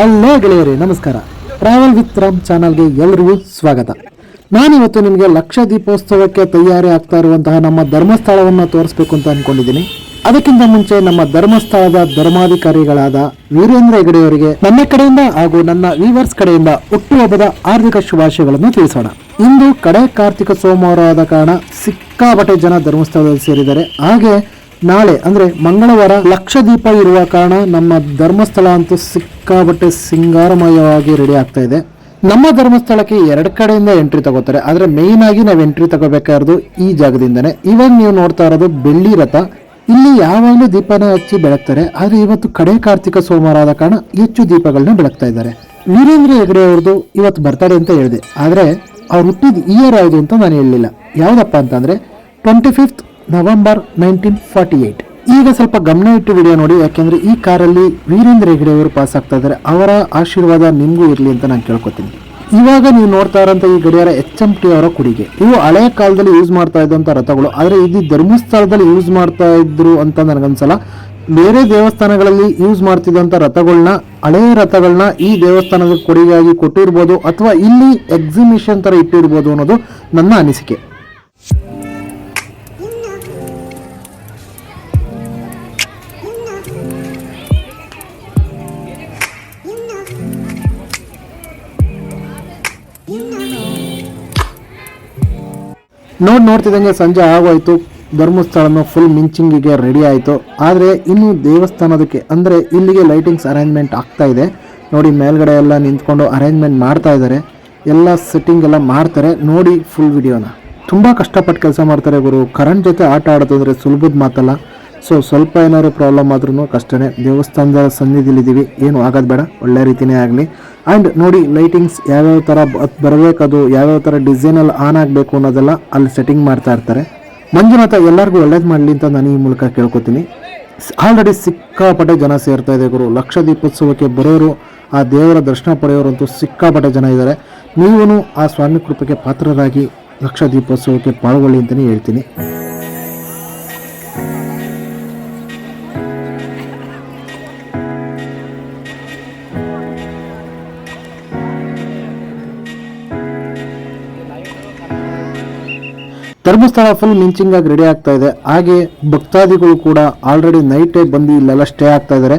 Hello ಗೆಳೆಯರೇ, ನಮಸ್ಕಾರ. Travel with Ram ಚಾನಲ್ಗೆ ಎಲ್ರಿಗೂ ಸ್ವಾಗತ. ನಾನಿವತ್ತು ನಿಮಗೆ ಲಕ್ಷ ದೀಪೋತ್ಸವಕ್ಕೆ ತಯಾರಿ ಆಗ್ತಾ ಇರುವಂತಹ ನಮ್ಮ ಧರ್ಮಸ್ಥಳವನ್ನು ತೋರಿಸ್ಬೇಕು ಅಂತ ಅನ್ಕೊಂಡಿದ್ದೀನಿ. ಅದಕ್ಕಿಂತ ಮುಂಚೆ ನಮ್ಮ ಧರ್ಮಸ್ಥಳದ ಧರ್ಮಾಧಿಕಾರಿಗಳಾದ ವೀರೇಂದ್ರ ಹೆಗಡೆಯವರಿಗೆ ನನ್ನ ಕಡೆಯಿಂದ ಹಾಗೂ ನನ್ನ ವೀವರ್ಸ್ ಕಡೆಯಿಂದ ಹುಟ್ಟುಹಬ್ಬದ ಆರ್ಥಿಕ ಶುಭಾಶಯಗಳನ್ನು ತಿಳಿಸೋಣ. ಇಂದು ಕಡೆ ಕಾರ್ತಿಕ ಸೋಮವಾರ ಆದ ಕಾರಣ ಸಿಕ್ಕಾಪಟ್ಟೆ ಜನ ಧರ್ಮಸ್ಥಳದಲ್ಲಿ ಸೇರಿದ್ದಾರೆ. ಹಾಗೆ ನಾಳೆ, ಅಂದ್ರೆ ಮಂಗಳವಾರ ಲಕ್ಷ ದೀಪ ಇರುವ ಕಾರಣ ನಮ್ಮ ಧರ್ಮಸ್ಥಳ ಅಂತೂ ಸಿಕ್ಕಾಬಟ್ಟೆ ಸಿಂಗಾರಮಯವಾಗಿ ರೆಡಿ ಆಗ್ತಾ ಇದೆ. ನಮ್ಮ ಧರ್ಮಸ್ಥಳಕ್ಕೆ ಎರಡು ಕಡೆಯಿಂದ ಎಂಟ್ರಿ ತಗೋತಾರೆ. ಆದ್ರೆ ಮೇಯ್ನ್ ಆಗಿ ನಾವು ಎಂಟ್ರಿ ತಗೋಬೇಕಾಗಿರೋದು ಈ ಜಾಗದಿಂದನೇ. ಇವಾಗ ನೀವು ನೋಡ್ತಾ ಇರೋದು ಬೆಳ್ಳಿ ರಥ. ಇಲ್ಲಿ ಯಾವಾಗಲೂ ದೀಪನ ಹಚ್ಚಿ ಬೆಳಗ್ತಾರೆ, ಆದ್ರೆ ಇವತ್ತು ಕಡೆ ಕಾರ್ತಿಕ ಸೋಮವಾರ ಆದ ಕಾರಣ ಹೆಚ್ಚು ದೀಪಗಳನ್ನ ಬೆಳಗ್ತಾ ಇದ್ದಾರೆ. ವೀರೇಂದ್ರ ಹೆಗಡೆ ಅವ್ರದ್ದು ಇವತ್ತು ಬರ್ತಾರೆ ಅಂತ ಹೇಳಿದೆ. ಆದ್ರೆ ಅವ್ರು ಹುಟ್ಟಿದ ಇಯರ್ ಯಾವುದು ಅಂತ ನಾನು ಹೇಳಲಿಲ್ಲ. ಯಾವುದಪ್ಪ ಅಂತಂದರೆ twenty fifth November nineteen forty eight ಈಗ ಸ್ವಲ್ಪ ಗಮನ ಇಟ್ಟು ವಿಡಿಯೋ ನೋಡಿ, ಯಾಕೆಂದ್ರೆ ಈ ಕಾರಲ್ಲಿ ವೀರೇಂದ್ರ ಹೆಗಡೆ ಅವರು ಪಾಸ್ ಆಗ್ತಾ ಇದ್ದಾರೆ. ಅವರ ಆಶೀರ್ವಾದ ನಿಮಗೂ ಇರಲಿ ಅಂತ ನಾನು ಕೇಳ್ಕೊತೀನಿ. ಇವಾಗ ನೀವು ನೋಡ್ತಾ ಇರೋಂಥ ಈ ಗಡಿಯಾರ ಎಚ್ ಎಂ ಟಿ ಅವರ ಕುಡಿಗೆ. ಇವು ಹಳೆಯ ಕಾಲದಲ್ಲಿ ಯೂಸ್ ಮಾಡ್ತಾ ಇದ್ದಂಥ ರಥಗಳು. ಆದರೆ ಇದು ಧರ್ಮಸ್ಥಳದಲ್ಲಿ ಯೂಸ್ ಮಾಡ್ತಾ ಇದ್ರು ಅಂತ ನನಗನ್ಸಲ್ಲ. ಬೇರೆ ದೇವಸ್ಥಾನಗಳಲ್ಲಿ ಯೂಸ್ ಮಾಡ್ತಿದ್ದಂಥ ರಥಗಳನ್ನ ಹಳೆಯ ರಥಗಳನ್ನ ಈ ದೇವಸ್ಥಾನದ ಕೊಡುಗೆಯಾಗಿ ಕೊಟ್ಟಿರ್ಬೋದು, ಅಥವಾ ಇಲ್ಲಿ ಎಕ್ಸಿಬಿಷನ್ ತರ ಇಟ್ಟಿರ್ಬೋದು ಅನ್ನೋದು ನನ್ನ ಅನಿಸಿಕೆ. ನೋಡ್ ನೋಡ್ತಿದ್ದಂಗೆ ಸಂಜೆ ಆಗೋಯ್ತು. ಧರ್ಮಸ್ಥಳನ ಫುಲ್ ಮಿಂಚಿಂಗಿಗೆ ರೆಡಿ ಆಯಿತು. ಆದರೆ ಇನ್ನು ದೇವಸ್ಥಾನದಕ್ಕೆ, ಅಂದರೆ ಇಲ್ಲಿಗೆ ಲೈಟಿಂಗ್ಸ್ ಅರೇಂಜ್ಮೆಂಟ್ ಆಗ್ತಾ ಇದೆ. ನೋಡಿ, ಮೇಲ್ಗಡೆ ಎಲ್ಲ ನಿಂತ್ಕೊಂಡು ಅರೇಂಜ್ಮೆಂಟ್ ಮಾಡ್ತಾ ಇದ್ದಾರೆ. ಎಲ್ಲ ಸೆಟ್ಟಿಂಗ್ ಎಲ್ಲ ಮಾಡ್ತಾರೆ. ನೋಡಿ ಫುಲ್ ವಿಡಿಯೋನ ತುಂಬ ಕಷ್ಟಪಟ್ಟು ಕೆಲಸ ಮಾಡ್ತಾರೆ ಗುರು. ಕರೆಂಟ್ ಜೊತೆ ಆಟ ಆಡೋದು ಅಂದರೆ ಸುಲಭದ ಮಾತಲ್ಲ. ಸೊ ಸ್ವಲ್ಪ ಏನಾದ್ರು ಪ್ರಾಬ್ಲಮ್ ಆದ್ರೂ ಕಷ್ಟನೇ. ದೇವಸ್ಥಾನದ ಸನ್ನಿಧಿಲಿದ್ದೀವಿ ಏನು ಆಗೋದು ಬೇಡ. ಒಳ್ಳೆ ರೀತಿಯೇ ಆಗಲಿ. ಆ್ಯಂಡ್ ನೋಡಿ ಲೈಟಿಂಗ್ಸ್ ಯಾವ್ಯಾವ ಥರ ಬರಬೇಕದು ಯಾವ್ಯಾವ ಥರ ಡಿಸೈನಲ್ಲಿ ಆನ್ ಆಗಬೇಕು ಅನ್ನೋದೆಲ್ಲ ಅಲ್ಲಿ ಸೆಟ್ಟಿಂಗ್ ಮಾಡ್ತಾ ಇರ್ತಾರೆ. ಮಂಜುನಾಥ, ಎಲ್ಲರಿಗೂ ಒಳ್ಳೇದು ಮಾಡಲಿ ಅಂತ ನಾನು ಈ ಮೂಲಕ ಕೇಳ್ಕೊತೀನಿ. ಆಲ್ರೆಡಿ ಸಿಕ್ಕಾಪಟ್ಟೆ ಜನ ಸೇರ್ತಾ ಇದೆ ಗುರು. ಲಕ್ಷ ದೀಪೋತ್ಸವಕ್ಕೆ ಬರೋರು, ಆ ದೇವರ ದರ್ಶನ ಪಡೆಯೋರಂತೂ ಸಿಕ್ಕಾಪಟ್ಟೆ ಜನ ಇದ್ದಾರೆ. ನೀವೂ ಆ ಸ್ವಾಮಿ ಕೃಪೆಗೆ ಪಾತ್ರರಾಗಿ ಲಕ್ಷ ದೀಪೋತ್ಸವಕ್ಕೆ ಪಾಲ್ಗೊಳ್ಳಿ ಅಂತಲೇ ಹೇಳ್ತೀನಿ. ಧರ್ಮಸ್ಥಳ ಫುಲ್ ಮಿಂಚಿಂಗ್ ಆಗಿ ರೆಡಿ ಆಗ್ತಾ ಇದೆ. ಹಾಗೆ ಭಕ್ತಾದಿಗಳು ಕೂಡ ಆಲ್ರೆಡಿ ನೈಟೇ ಬಂದು ಇಲ್ಲೆಲ್ಲ ಸ್ಟೇ ಆಗ್ತಾ ಇದ್ದಾರೆ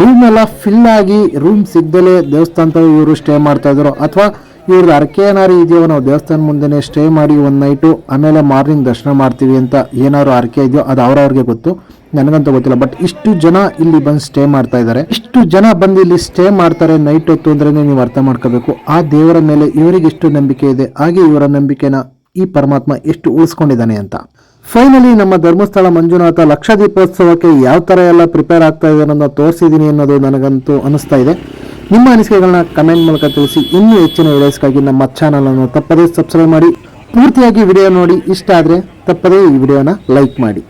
ರೂಮ್ ಎಲ್ಲ ಫಿಲ್ ಆಗಿ ರೂಮ್ ಸಿಗ್ದಲೇ ದೇವಸ್ಥಾನದ ಇವರು ಸ್ಟೇ ಮಾಡ್ತಾ ಇದ್ರು ಅಥವಾ ಇವ್ರದ್ದು ಅರಕೆ ಏನಾರು ಇದೆಯೋ ನಾವು ದೇವಸ್ಥಾನ ಮುಂದೆನೆ ಸ್ಟೇ ಮಾಡಿ ಒಂದು ನೈಟು ಆಮೇಲೆ ಮಾರ್ನಿಂಗ್ ದರ್ಶನ ಮಾಡ್ತೀವಿ ಅಂತ ಏನಾದ್ರು ಅರಕೆ ಇದೆಯೋ ಅದು ಅವ್ರವ್ರಿಗೆ ಗೊತ್ತು. ನನಗಂತೂ ಗೊತ್ತಿಲ್ಲ. ಬಟ್ ಇಷ್ಟು ಜನ ಇಲ್ಲಿ ಬಂದು ಸ್ಟೇ ಮಾಡ್ತಾ ಇದ್ದಾರೆ ಇಷ್ಟು ಜನ ಬಂದು ಇಲ್ಲಿ ಸ್ಟೇ ಮಾಡ್ತಾರೆ ನೈಟ್ ಹೊತ್ತು ಅಂದ್ರೆ ನೀವು ಅರ್ಥ ಮಾಡ್ಕೋಬೇಕು. ಆ ದೇವರ ಮೇಲೆ ಇವರಿಗೆ ಇಷ್ಟು ನಂಬಿಕೆ ಇದೆ. ಹಾಗೆ ಇವರ ನಂಬಿಕೆನ ಈ ಪರಮಾತ್ಮ ಎಷ್ಟು ಉಳಿಸ್ಕೊಂಡಿದ್ದಾನೆ ಅಂತ. ಫೈನಲಿ ನಮ್ಮ ಧರ್ಮಸ್ಥಳ ಮಂಜುನಾಥ ಲಕ್ಷ ದೀಪೋತ್ಸವಕ್ಕೆ ಯಾವ ಥರ ಎಲ್ಲ ಪ್ರಿಪೇರ್ ಆಗ್ತಾ ಇದೆ ಅನ್ನೋದನ್ನ ತೋರಿಸಿದ್ದೀನಿ ಅನ್ನೋದು ನನಗಂತೂ ಅನಿಸ್ತಾ ಇದೆ. ನಿಮ್ಮ ಅನಿಸಿಕೆಗಳನ್ನ ಕಮೆಂಟ್ ಮೂಲಕ ತಿಳಿಸಿ, ಇನ್ನೂ ಹೆಚ್ಚಿನ ವಿಡಿಯೋಸ್ಗಾಗಿ ನಮ್ಮ ಚಾನಲನ್ನು ತಪ್ಪದೇ ಸಬ್ಸ್ಕ್ರೈಬ್ ಮಾಡಿ. ಪೂರ್ತಿಯಾಗಿ ವಿಡಿಯೋ ನೋಡಿ ಇಷ್ಟ ಆದರೆ ತಪ್ಪದೇ ಈ ವಿಡಿಯೋನ ಲೈಕ್ ಮಾಡಿ.